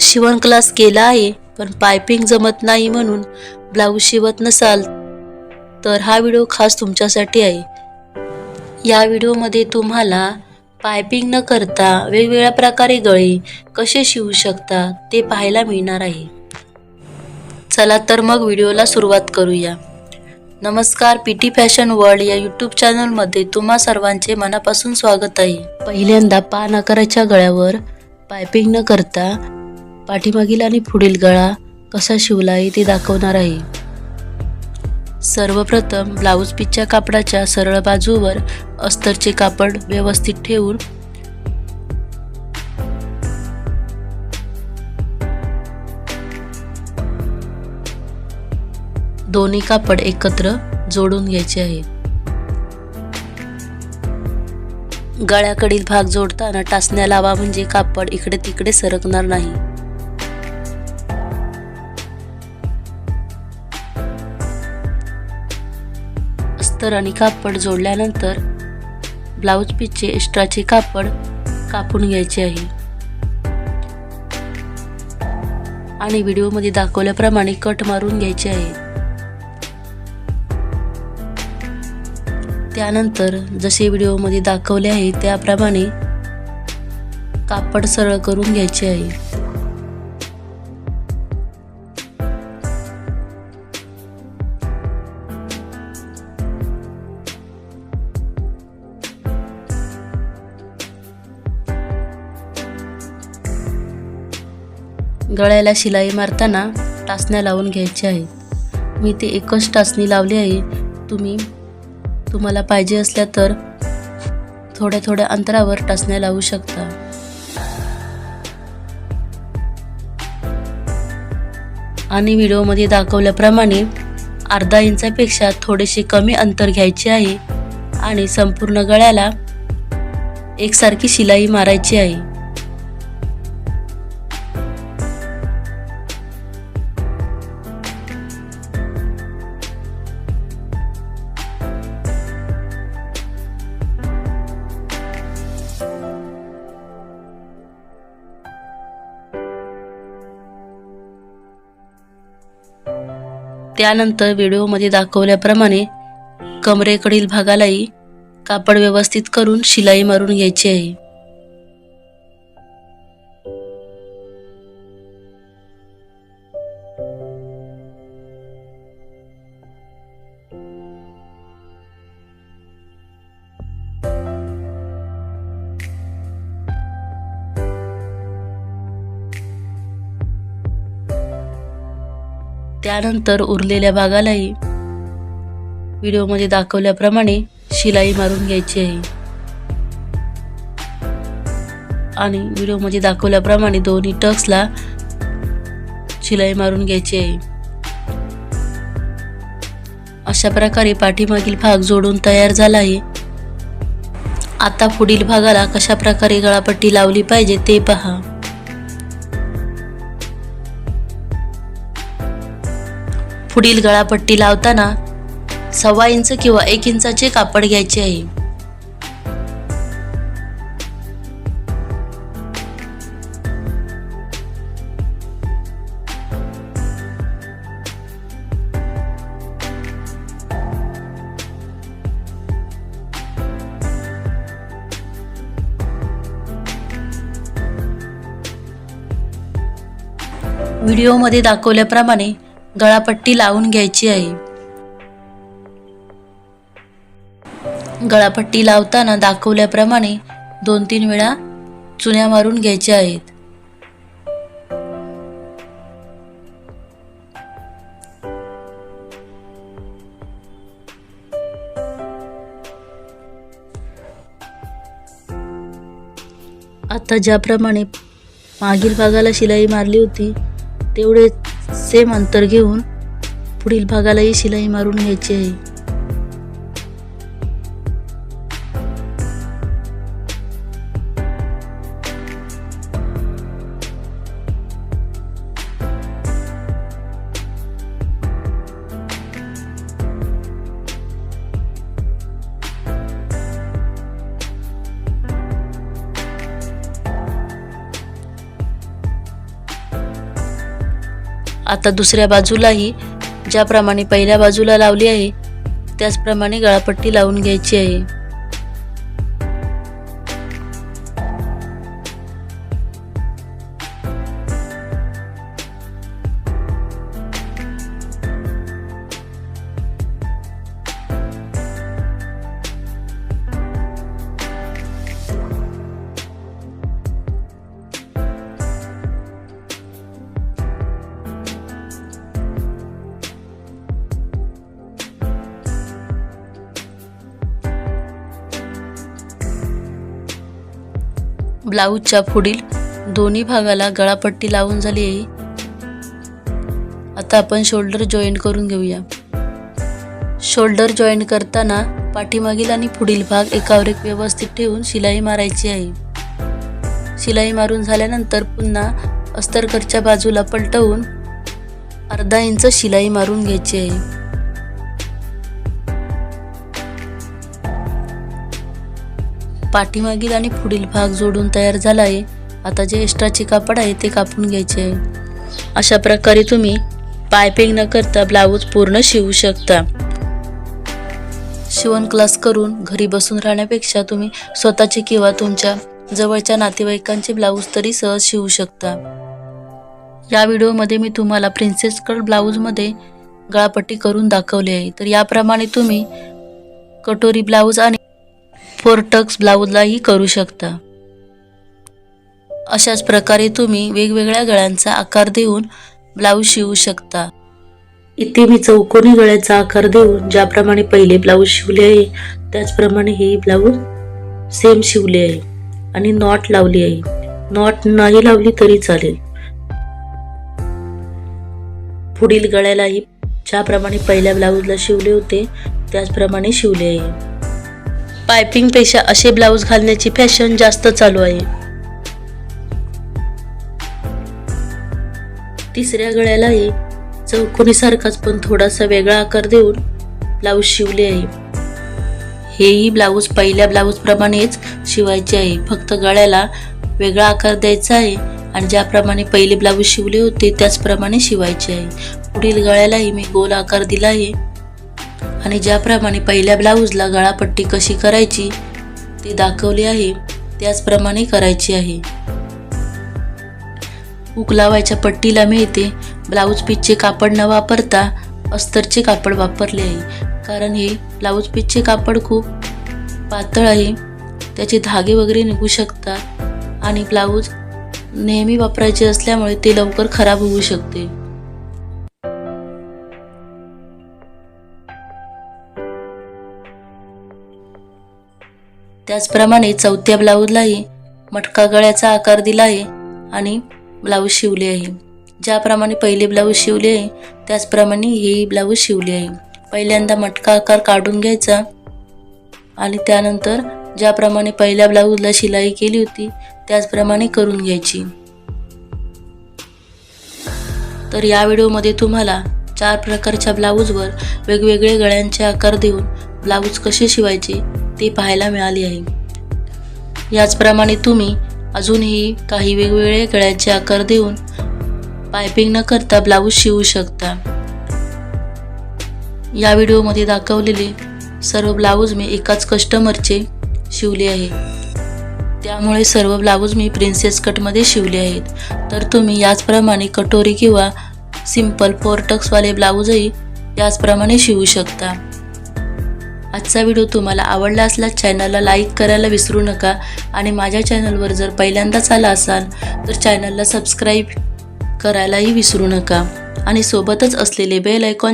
शिवण क्लास केला आहे पण पायपिंग जमत नाही म्हणून ब्लाऊज शिवत नसाल. तर हा व्हिडिओ खास तुमच्यासाठी आहे. या व्हिडिओमध्ये तुम्हाला पायपिंग न करता वेगवेगळ्या प्रकारे गळे कसे शिवू शकता ते पाहायला मिळणार आहे. चला तर मग व्हिडिओला सुरुवात करूया. नमस्कार पी टी फॅशन वर्ल्ड या यूट्यूब चॅनलमध्ये तुम्हा सर्वांचे मनापासून स्वागत आहे. पहिल्यांदा पान आकाराच्या गळ्यावर पायपिंग न करता पाठीमागील आणि पुढील गळा कसा शिवला आहे ते दाखवणार आहे. सर्वप्रथम ब्लाऊज पीसच्या कापडाच्या सरळ बाजूवर अस्तरचे कापड व्यवस्थित ठेवून दोन्ही कापड एकत्र जोडून घ्यायचे आहे. गळ्याकडील भाग जोडताना टाचण्या लावा म्हणजे कापड इकडे तिकडे सरकणार नाही. अस्तर आणि कापड जोडल्यानंतर ब्लाऊज पीसचे एक्स्ट्राचे कापड कापून घ्यायचे आहे. आणि व्हिडिओमध्ये दाखवल्याप्रमाणे कट मारून घ्यायचे आहे. त्यानंतर जसे व्हिडिओमध्ये दाखवले आहे त्याप्रमाणे कापड सरळ करून घ्यायचे आहे. गळ्याला शिलाई मारताना टाचण्या लावून घ्यायच्या आहेत मी ते एकच टाचणी लावली आहे. तुम्ही तुम्हाला पाहिजे असल्या तर थोड्या थोड्या अंतरावर टाचण्या लावू शकता. आणि व्हिडिओमध्ये दाखवल्याप्रमाणे अर्धा इंचापेक्षा थोडेसे कमी अंतर घ्यायचे आहे आणि संपूर्ण गळ्याला एकसारखी शिलाई मारायची आहे. त्यानंतर व्हिडिओमध्ये दाखवल्याप्रमाणे कमरेकडील भागालाही कापड व्यवस्थित करून शिलाई मारून घ्यायची आहे. त्यानंतर उरलेल्या भागालाही व्हिडिओमध्ये दाखवल्याप्रमाणे शिलाई मारून घ्यायची आहे. आणि व्हिडिओमध्ये दाखवल्याप्रमाणे दोन्ही टक्सला शिलाई मारून घ्यायची आहे. अशा प्रकारे पाठीमागील भाग जोडून तयार झाला आहे. आता पुढील भागाला कशा प्रकारे गळापट्टी लावली पाहिजे ते पहा. पुढील गळापट्टी लावताना सव्वा इंच किंवा एक इंचाचे कापड घ्यायचे आहे. व्हिडिओमध्ये दाखवल्याप्रमाणे गळापट्टी लावून घ्यायची आहे गळापट्टी लावताना दाखवल्याप्रमाणे दोन तीन वेळा चुन्या मारून घ्यायच्या आहेत. आता ज्याप्रमाणे मागील भागाला शिलाई मारली होती तेवढे सेम अंतर घेऊन पुढील भागालाही शिलाई मारून घ्यायची आहे. आता दुसऱ्या बाजूलाही ज्याप्रमाणे पहिल्या बाजूला लावली आहे त्याचप्रमाणे गळापट्टी लावून घ्यायची आहे. ब्लाऊजच्या पुढील दोन्ही भागाला गळापट्टी लावून झाली आहे. आता आपण शोल्डर जॉईन करून घेऊया. शोल्डर जॉईन करताना पाठीमागील आणि पुढील भाग एकावर एक व्यवस्थित ठेवून शिलाई मारायची आहे. शिलाई मारून झाल्यानंतर पुन्हा अस्तरकरच्या बाजूला पलटवून अर्धा इंच शिलाई मारून घ्यायची आहे. पाठीमागील आणि पुढील भाग जोडून तयार झाला आहे आता जे एक्स्ट्राचे कापड आहे ते कापून घ्यायचे. आहे अशा प्रकारे तुम्ही पायपिंग न करता ब्लाऊज पूर्ण शिवू शकता. शिवण क्लास करून घरी बसून राहण्यापेक्षा तुम्ही स्वतःचे किंवा तुमच्या जवळच्या नातेवाईकांचे ब्लाऊज तरी सहज शिवू शकता. या व्हिडिओमध्ये मी तुम्हाला प्रिन्सेस कट ब्लाऊजमध्ये गळापट्टी करून दाखवली आहे. तर याप्रमाणे तुम्ही कटोरी ब्लाऊज आणि फोरटक्स ब्लाऊजलाही करू शकता. अशाच प्रकारे तुम्ही वेगवेगळ्या गळ्यांचा आकार देऊन ब्लाऊज शिवू शकता. इथे मी चौकोनी गळ्याचा आकार देऊन ज्याप्रमाणे पहिले ब्लाऊज शिवले आहे त्याचप्रमाणे हे ब्लाऊज सेम शिवले आहे आणि नॉट लावली आहे. नॉट नाही लावली तरी चालेल. पुढील गळ्यालाही ज्याप्रमाणे पहिल्या ब्लाऊजला शिवले होते त्याचप्रमाणे शिवले आहे. पायपिंगपेक्षा असे ब्लाऊज घालण्याची फॅशन जास्त चालू आहे. तिसऱ्या गळ्यालाही चौकोनीसारखाच पण थोडासा वेगळा आकार देऊन ब्लाऊज शिवले आहे. हेही ब्लाऊज पहिल्या ब्लाऊजप्रमाणेच शिवायचे आहे. फक्त गळ्याला वेगळा आकार द्यायचा आहे आणि ज्याप्रमाणे पहिले ब्लाऊज शिवले होते त्याचप्रमाणे शिवायचे आहे. पुढील गळ्यालाही मी गोल आकार दिला आहे. आणि ज्याप्रमाणे पहिल्या ब्लाऊजला गळापट्टी कशी करायची ती दाखवली आहे त्याचप्रमाणे करायची आहे. हुक लावायच्या पट्टीला मिळते ब्लाऊज पीसचे कापड न वापरता अस्तरचे कापड वापरले आहे. कारण हे ब्लाऊज पीसचे कापड खूप पातळ आहे त्याचे धागे वगैरे निघू शकतात आणि ब्लाऊज नेहमी वापरायचे असल्यामुळे ते लवकर खराब होऊ शकते. त्याचप्रमाणे चौथ्या ब्लाऊजलाही मटका गळ्याचा आकार दिला आहे आणि ब्लाऊज शिवले आहे. ज्याप्रमाणे पहिले ब्लाऊज शिवले आहे त्याचप्रमाणे हे ब्लाऊज शिवले आहे. पहिल्यांदा मटका आकार काढून घ्यायचा आणि त्यानंतर ज्याप्रमाणे पहिल्या ब्लाऊजला शिलाई केली होती त्याचप्रमाणे करून घ्यायची. तर या व्हिडिओमध्ये तुम्हाला चार प्रकारच्या ब्लाऊजवर वेगवेगळे गळ्यांचे आकार देऊन ब्लाऊज कसे शिवायचे ते पाहायला मिळाली आहे. याचप्रमाणे तुम्ही अजूनही काही वेगवेगळे गळ्यांचे आकार देऊन पायपिंग न करता ब्लाऊज शिवू शकता. या व्हिडिओमध्ये दाखवलेले सर्व ब्लाऊज मी एकाच कस्टमरचे शिवले आहे. त्यामुळे सर्व ब्लाऊज मी प्रिन्सेस कटमध्ये शिवले आहेत. तर तुम्ही याचप्रमाणे कटोरी किंवा सिंपल पोर्टक्सवाले ब्लाऊजही याचप्रमाणे शिवू शकता. आजचा व्हिडिओ तुम्हाला आवडला असल्यास चॅनलला लाईक करायला विसरू नका. आणि माझ्या चॅनलवर जर पहिल्यांदाच आला असाल तर चॅनलला सबस्क्राईब करायलाही विसरू नका. आणि सोबतच असलेले बेल आयकॉन